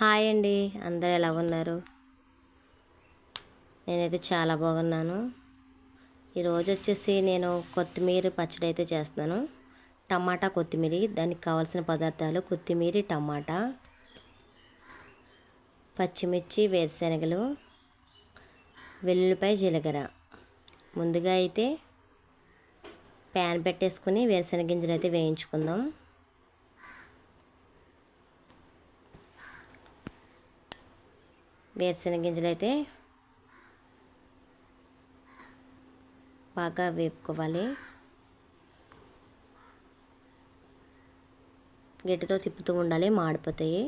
Hi అండి. అందరు ఎలా ఉన్నారు? నేనైతే చాలా బాగున్నాను. ఈరోజు వచ్చేసి నేను కొత్తిమీర పచ్చడి అయితే చేస్తున్నాను. టమాటా కొత్తిమీర దానికి కావాల్సిన పదార్థాలు కొత్తిమీర టమాటా పచ్చిమిర్చి వేరుశనగలు వెల్లుల్లిపాయ జీలకర్ర. ముందుగా అయితే ప్యాన్ పెట్టేసుకుని వేరుశనగ గింజలు అయితే వేయించుకుందాం. వేరుశనగ గింజలు అయితే బాగా వేపుకోవాలి. గట్టితో తిప్పుతూ ఉండాలి మాడిపోతాయి.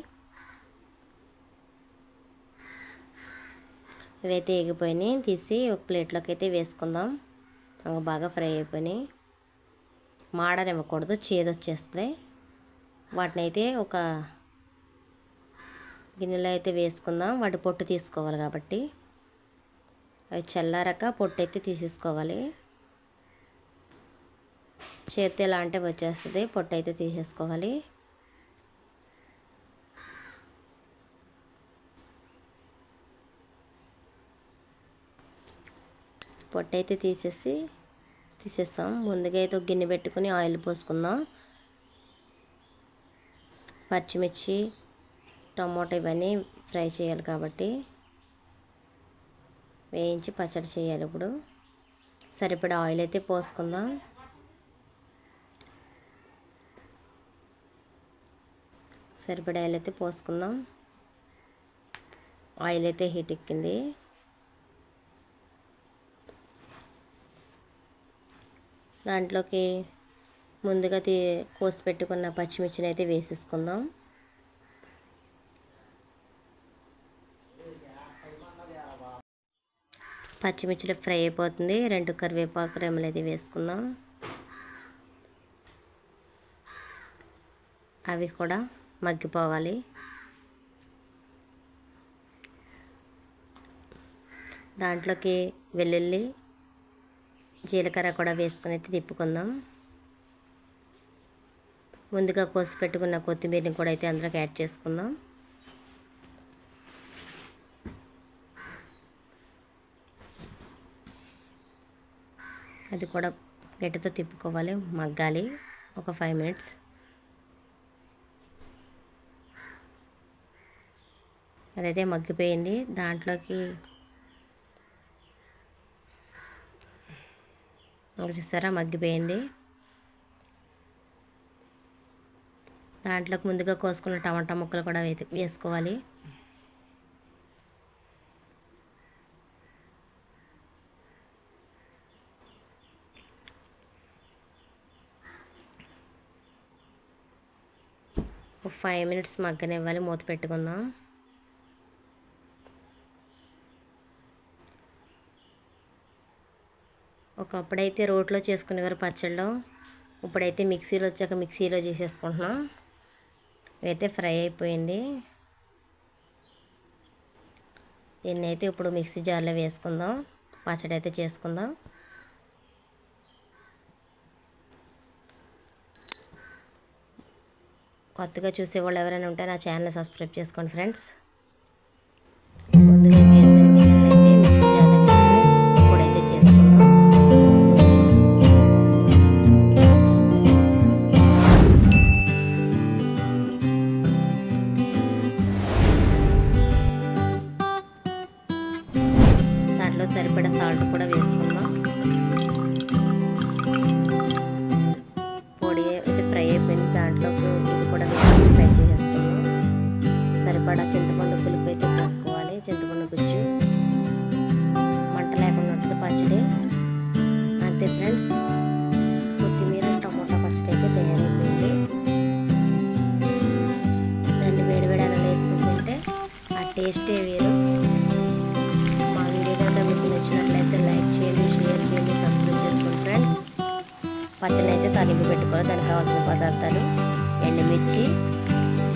ఇవైతే ఎగిపోయినాయి తీసి ఒక ప్లేట్లోకి అయితే వేసుకుందాం బాగా ఫ్రై అయిపోయినాయి. మాడనివ్వకూడదు చేదు వచ్చేస్తుంది వాటిని అయితే ఒక గిన్నెలో అయితే వేసుకుందాం. వాటి పొట్టు తీసుకోవాలి కాబట్టి. అవి చల్లారక పొట్టు అయితే తీసేసుకోవాలి. చేతి ఎలా వచ్చేస్తుంది పొట్టు అయితే తీసేసుకోవాలి. పొట్టు అయితే తీసేసి తీసేస్తాం. ముందుగా అయితే ఒక గిన్నె పెట్టుకుని ఆయిల్ పోసుకుందాం. పచ్చిమిర్చి టమోటా ఇవన్నీ ఫ్రై చేయాలి కాబట్టి వేయించి పచ్చడి చేయాలి ఇప్పుడు. సరిపడా ఆయిల్ అయితే పోసుకుందాం. సరిపడా ఆయిల్ అయితే పోసుకుందాం. ఆయిల్ అయితే హీట్ ఎక్కింది. దాంట్లోకి ముందుగా తీ కోసి పెట్టుకున్న పచ్చిమిర్చిని అయితే వేసేసుకుందాం. పచ్చిమిర్చిలో ఫ్రై అయిపోతుంది. రెండు కరివేపాకు రెమ్మలు అయితే వేసుకుందాం. అవి కూడా మగ్గిపోవాలి. దాంట్లోకి వెల్లుల్లి జీలకర్ర కూడా వేసుకుని అయితే తిప్పుకుందాం. ముందుగా కోసి పెట్టుకున్న కొత్తిమీరని కూడా అయితే అందులోకి యాడ్ చేసుకుందాం. అది కూడా గట్టితో తిప్పుకోవాలి మగ్గాలి. ఒక ఫైవ్ మినిట్స్ అదైతే మగ్గిపోయింది. దాంట్లోకి చూసారా? మగ్గిపోయింది. దాంట్లోకి ముందుగా కోసుకున్న టమాటా ముక్కలు కూడా వేసుకోవాలి. ఫైవ్ మినిట్స్ మగ్గనివ్వాలి మూత పెట్టుకుందాం. ఒకప్పుడైతే రోట్లో చేసుకునేవారు పచ్చళ్ళు ఇప్పుడైతే మిక్సీలో వచ్చాక మిక్సీలో చేసేసుకుంటున్నాం. ఇవైతే ఫ్రై అయిపోయింది. దీన్ని అయితే ఇప్పుడు మిక్సీ జార్లో వేసుకుందాం. పచ్చడి అయితే చేసుకుందాం. కొత్తగా చూసేవాళ్ళు ఎవరైనా ఉంటే నా ఛానల్ సబ్స్క్రైబ్ చేసుకోండి ఫ్రెండ్స్. ముందుగా వేసిన గిన్నెలు అయితే మిక్సీ జార్లో వేసుకుని ఇప్పుడైతే చేసుకుందాం. దాంట్లో సరిపడా సాల్ట్ కూడా వేసుకుందాం. సరిపడా చింతపండు పులుపు అయితే పోసుకోవాలి. చింతపండు గుజ్జు మంట లేకుండా ఉంటుంది పచ్చడి. అంతే ఫ్రెండ్స్. కొత్తిమీర టమోటా పచ్చడి అయితే తయారైపోయింది. దాన్ని వేడివేడి అలా వేసుకుంటుంటే ఆ టేస్టే వేరు. మా వీడియో కనుక మీకు నచ్చినట్లయితే లైక్ చేయండి షేర్ చేయండి సబ్స్క్రైబ్ చేసుకోండి ఫ్రెండ్స్. పచ్చడి అయితే తలింపు పెట్టుకోవాలి. దానికి కావాల్సిన పదార్థాలు ఎండుమిర్చి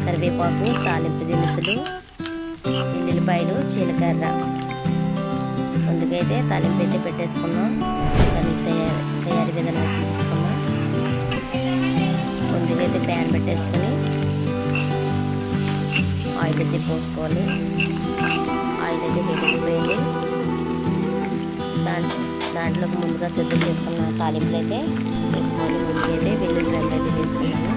కరివేపాకు తాలింపు దినుసులు ఎల్లుల్లిపాయలు జీలకర్ర. ముందుకైతే తాలింపు అయితే పెట్టేసుకున్నాం. చికెన్ తయారు తయారీ విధానం తీసుకున్నాం ముందుకైతే ప్యాన్ పెట్టేసుకొని ఆయిల్ అయితే పోసుకోవాలి. ఆయిల్ అయితే వేడిపోయింది దాంట్లో దాంట్లోకి ముందుగా సిద్ధం చేసుకున్న తాలింపులు అయితే వేసుకోవాలి. ముందుకైతే అయితే వెల్లుల్లి అయితే వేసుకున్నాను.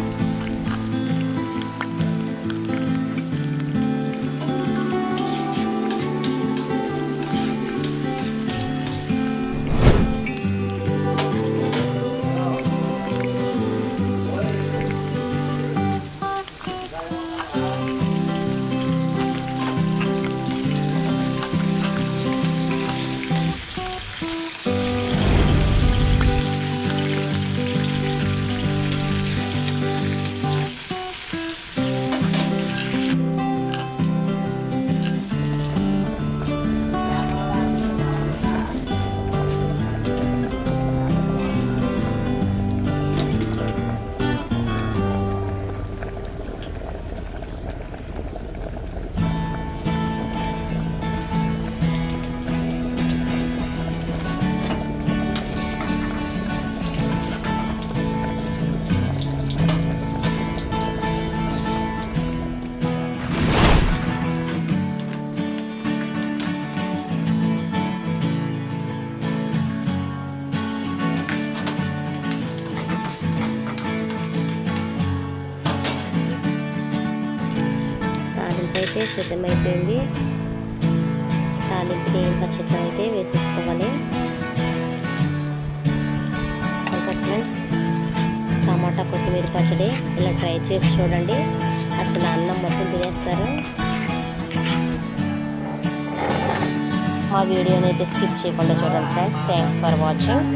అయితే సిద్ధమైపోయింది. తాలింపుకి ఏం పచ్చట్లు అయితే వేసేసుకోవాలి. ఇంకా ఫ్రెండ్స్ టమాటా కొత్తిమీర పచ్చడి ఇలా ట్రై చేసి చూడండి. అసలు అన్నం మొత్తం తినేస్తారు. మా వీడియోని అయితే స్కిప్ చేయకుండా చూడండి ఫ్రెండ్స్. Thanks for watching